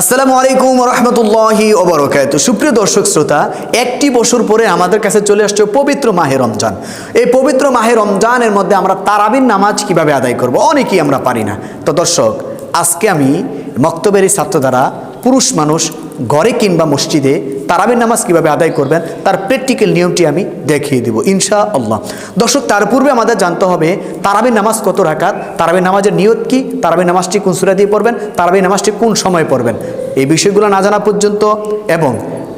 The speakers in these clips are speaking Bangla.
আসসালামু আলাইকুম রহমতুল্লাহি ওবরকাত। সুপ্রিয় দর্শক শ্রোতা, একটি বছর পরে আমাদের কাছে চলে আসছে পবিত্র মাহে রমজান। এই পবিত্র মাহে রমজানের মধ্যে আমরা তারাবিন নামাজ কীভাবে আদায় করব অনেকেই আমরা পারি না। তো দর্শক, আজকে আমি মক্তবের ছাত্র দ্বারা পুরুষ মানুষ ঘরে কিংবা মসজিদে তারাবির নামাজ কীভাবে আদায় করবেন, তার প্র্যাকটিক্যাল নিয়মটি আমি দেখিয়ে দেব ইনশা আল্লাহ দর্শক, তার পূর্বে আমাদের জানতে হবে তারাবির নামাজ কত রাখাত তারাবির নামাজের নিয়ত কি, তারাবির নামাজটি কোন সুরা দিয়ে পড়বেন, তারাবির নামাজটি কোন সময় পড়বেন। এই বিষয়গুলো না জানা পর্যন্ত এবং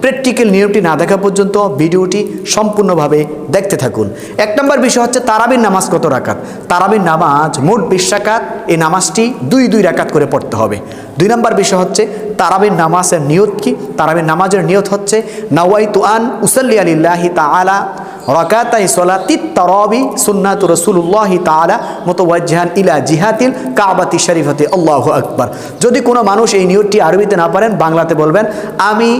প্র্যাকটিক্যাল নিয়মটি না দেখা পর্যন্ত ভিডিওটি সম্পূর্ণভাবে দেখতে থাকুন। এক নম্বর বিষয় হচ্ছে তারাবির নামাজ কত রাকাত? তারাবির নামাজ মোট বিশ রাকাত, এই নামাজটি দুই দুই রাকাত করে পড়তে হবে। দুই নম্বর বিষয় হচ্ছে তারাবির নামাজের নিয়ত কি? তারাবির নামাজের নিয়ত হচ্ছে নাওয়াই তুয়ান উসল্লি আলিল্লাহি তাআলা রকাতাই সলাতি তরবি সুন্নাত রসুল্লাহি তাআলা মোতওয়াজ্জাহান ইলা জিহাতিল কাবাতি শরীফতে। আল্লাহু আকবার। যদি কোনো মানুষ এই নিয়তটি আরবিতে না পারেন, বাংলাতে বলবেন, আমি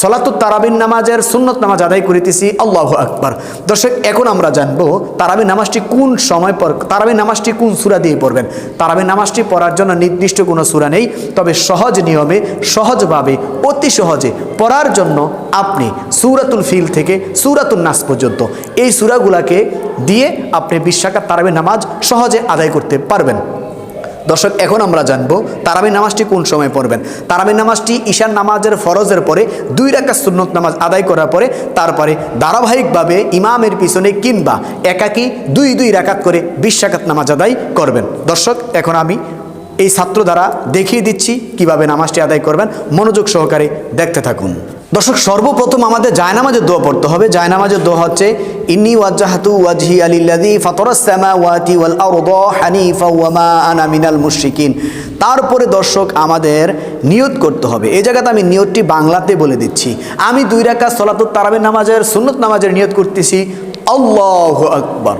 সলাতুত তারাবিন নামাজের সুন্নত নামাজ আদায় করিতেছি, আল্লাহ আকবার। দর্শক, এখন আমরা জানব তারাবিন নামাজটি কোন সময় পর তারাবিন নামাজটি কোন সুরা দিয়ে পড়বেন? তারাবিন নামাজটি পড়ার জন্য নির্দিষ্ট কোনো সুরা নেই, তবে সহজ নিয়মে, সহজভাবে, অতি সহজে পড়ার জন্য আপনি সুরাতুল ফিল থেকে সুরাতুল নাস পর্যন্ত এই সুরাগুলাকে দিয়ে আপনি বিশ্বাকার তারাবিন নামাজ সহজে আদায় করতে পারবেন। দর্শক, এখন আমরা জানব তারাবি নামাজটি কোন সময় পড়বেন। তারাবি নামাজটি ঈশান নামাজের ফরজের পরে দুই রাকাত সুন্নত নামাজ আদায় করার পরে তারপরে ধারাবাহিকভাবে ইমামের পিছনে কিংবা একাকি দুই দুই রাকাত করে বিশ রাকাত নামাজ আদায় করবেন। দর্শক, এখন আমি এই ছাত্র দ্বারা দেখিয়ে দিচ্ছি কীভাবে নামাজটি আদায় করবেন। মনোযোগ সহকারে দেখতে থাকুন। দর্শক, সর্বপ্রথম আমাদের জায়নামাজের দোয়া পড়তে হবে। জায়নামাজের দোয়া হচ্ছে, ইন্নি ওয়াজ্জাহাতু ওয়াজহি আলিল্লাযী ফাতারাস সামাওয়াতি ওয়াল আরদা হানিফা ওয়া মা আনা মিনাল মুশরিকিন। তারপরে দর্শক, আমাদের নিয়ত করতে হবে। এই জায়গাতে আমি নিয়তটি বাংলাতে বলে দিচ্ছি। আমি দুই রাকাত সলাতুত তারাবির নামাজের, সুন্নত নামাজের নিয়ত করতেছি, আল্লাহু আকবার।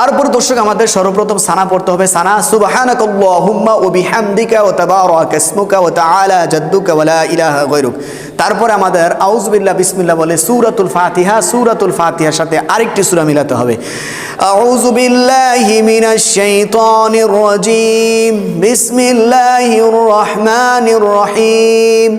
তারপর দর্শক, আমাদের সর্বপ্রথম সানা পড়তে হবে, সানা, সুবহানাকাল্লাহুম্মা ওয়া বিহামদিকা ওয়া তাবারাকা ইসমুকা ওয়া তাআলা জাদ্দুকা ওয়া লা ইলাহা গায়রুক। তারপরে আমাদের আউযুবিল্লাহ, বিসমিল্লাহ বলে সূরাতুল ফাতিহা, সূরাতুল ফাতিহার সাথে আরেকটি সূরা মিলাতে হবে। আউযু বিল্লাহি মিনাশ শাইতানির রাজীম। বিসমিল্লাহির রহমানির রহিম।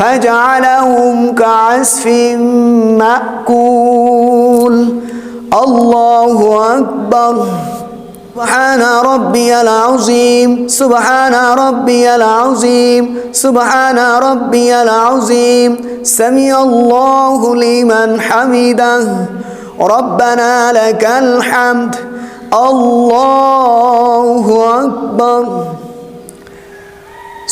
فجعلهم كعسف مأكول. الله أكبر. سبحان ربي العظيم. سبحان ربي العظيم. سبحان ربي العظيم. سمع الله لمن حمده. ربنا لك الحمد. الله أكبر.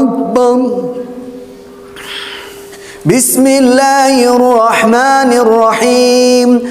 أكبر. بسم الله الرحمن الرحيم.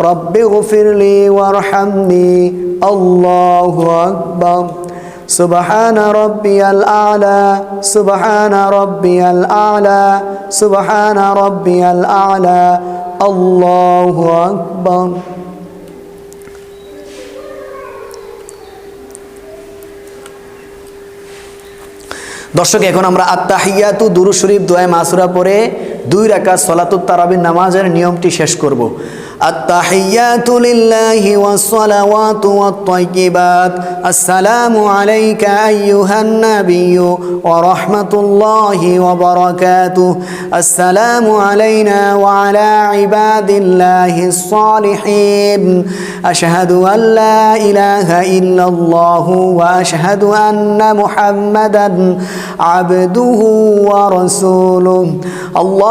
رب اغفر لي وارحمني الله أكبر سبحان ربي الأعلى سبحان ربي الأعلى سبحان ربي الأعلى الله أكبر দর্শক এখন আমরা আত্মাহিয়াতু দুরু শরীফ দোয়া মাসুরা পরে দুই রাকাত সলাতুত তারাবির নামাজের নিয়মটি শেষ করব التحيات لله والصلوات والطيبات السلام عليك أيها النبي ورحمة الله وبركاته السلام علينا وعلى عباد الله الصالحين أشهد أن لا إله إلا الله وأشهد أن محمدا عبده ورسوله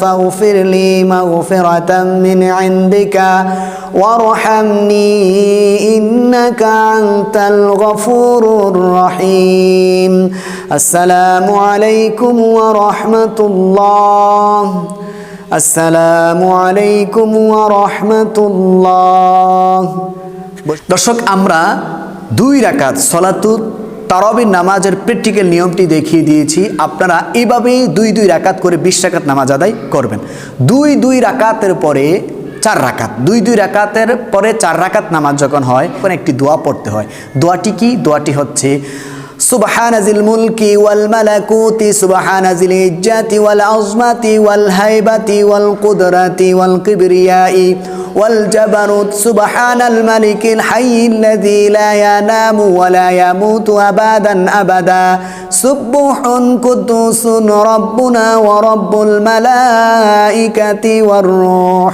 فاغفر لي مغفرة من عندك وارحمني إنك أنت الغفور الرحيم السلام عليكم ورحمة الله আসসালামু আলাইকুম ওয়া রাহমাতুল্লাহ দর্শক আমরা দুই রাকাত সলাতুত তারাবির নামাজের প্র্যাকটিক্যাল নিয়মটি দেখিয়ে দিয়েছি। আপনারা এইভাবেই দুই দুই রাকাত করে বিশ রাকাত নামাজ আদায় করবেন। দুই দুই রাকাতের পরে চার রাকাত। দুই দুই রাকাতের পরে চার রাকাত নামাজ যখন হয়, তখন একটি দোয়া পড়তে হয়। দোয়াটি কি? দোয়াটি হচ্ছে, সুবহানাজিল মুলকি ওয়াল মালাকুতি, সুবহানাজিল ইজ্জাতি ওয়াল আজমাতি ওয়াল হাইবাতি ওয়াল কুদরাতি ওয়াল কিবরিয়াই। والجبروت سبحان الملك الحي الذي لا ينام ولا يموت أبدا أبدا. سبح قدوس ربنا ورب الملائكة والروح.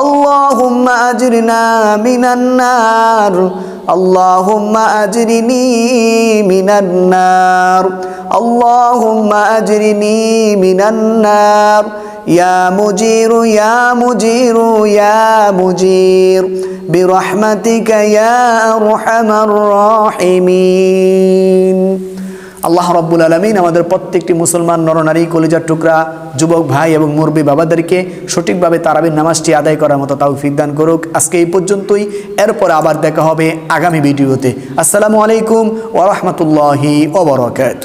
اللهم أجرنا من النار اللهم أجرني من النار اللهم أجرني من النار يا مجير يا مجير يا مجير برحمتك يا أرحم الراحمين আল্লাহ রব্বুল আলমিন আমাদের প্রত্যেকটি মুসলমান নরনারী, কলিজার টুকরা, যুবক ভাই এবং মুরবি বাবাদেরকে সঠিকভাবে তারাবির নামাজটি আদায় করার মতো তাও ফিদান করুক। আজকে এই পর্যন্তই। এরপর আবার দেখা হবে আগামী ভিডিওতে। আসসালামু আলাইকুম ওরহমতুল্লাহি ওবরকাত